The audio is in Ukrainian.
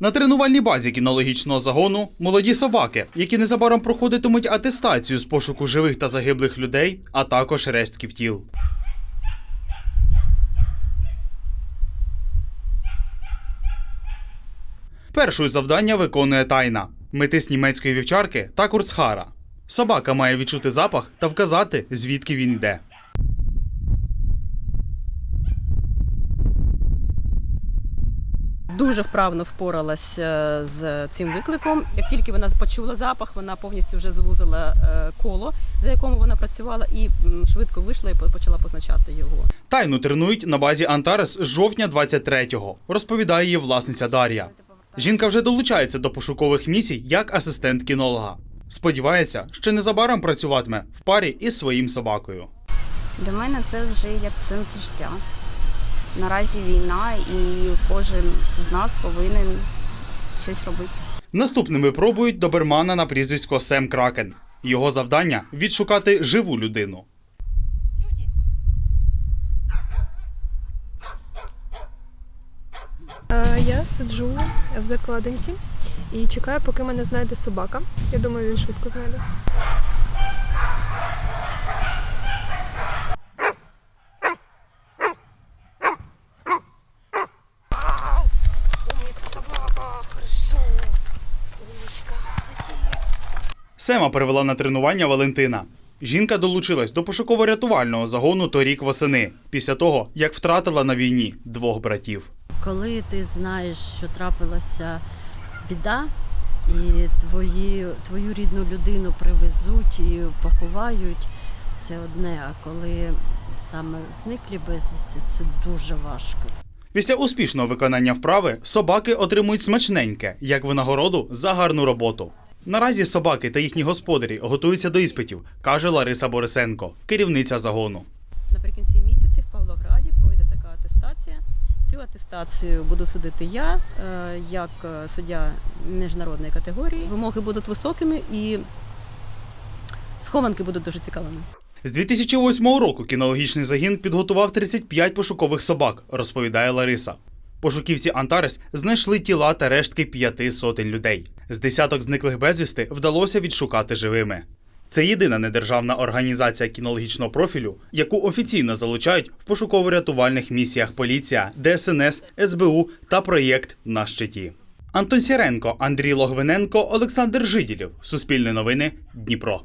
На тренувальній базі кінологічного загону молоді собаки, які незабаром проходитимуть атестацію з пошуку живих та загиблих людей, а також рештків тіл. Першою завдання виконує тайна метис німецької вівчарки та курцхара. Собака має відчути запах та вказати, звідки він йде. Дуже вправно впоралася з цим викликом. Як тільки вона почула запах, вона повністю вже звузила е, коло, за якому вона працювала, і швидко вийшла і почала позначати його. Тайну тренують на базі Антарес з жовтня 23-го, розповідає її власниця Дар'я. Жінка вже долучається до пошукових місій як асистент кінолога. Сподівається, що незабаром працюватиме в парі із своїм собакою. Для мене це вже як сенс життя. Наразі війна, і кожен з нас повинен щось робити. Наступними пробують добермана на прізвисько Сем Кракен. Його завдання відшукати живу людину. Е, Я сиджу в закладинці і чекаю, поки мене знайде собака. Я думаю, він швидко знайде. Сема привела на тренування Валентина. Жінка долучилась до пошуково-рятувального загону торік восени, після того, як втратила на війні двох братів. коли ти знаєш, що трапилася біда, і твої, твою рідну людину привезуть і поховають, це одне. А коли саме зниклі безвісті, це дуже важко. Після успішного виконання вправи собаки отримують смачненьке як винагороду за гарну роботу. Наразі собаки та їхні господарі готуються до іспитів, каже Лариса Борисенко, керівниця загону. Наприкінці місяці в Павлограді пройде така атестація. Цю атестацію буду судити я е, як е, суддя міжнародної категорії. Вимоги будуть високими і схованки будуть дуже цікавими. З 2008 року кінологічний загін підготував 35 пошукових собак, розповідає Лариса. Пошуківці Антарес знайшли тіла та рештки п'яти сотень людей. З десяток зниклих безвісти вдалося відшукати живими. Це єдина недержавна організація кінологічного профілю, яку офіційно залучають в пошуково-рятувальних місіях поліція, ДСНС, СБУ та проєкт на щиті. Антон Сіренко, Андрій Логвиненко, Олександр Жиділів. Суспільне новини. Дніпро.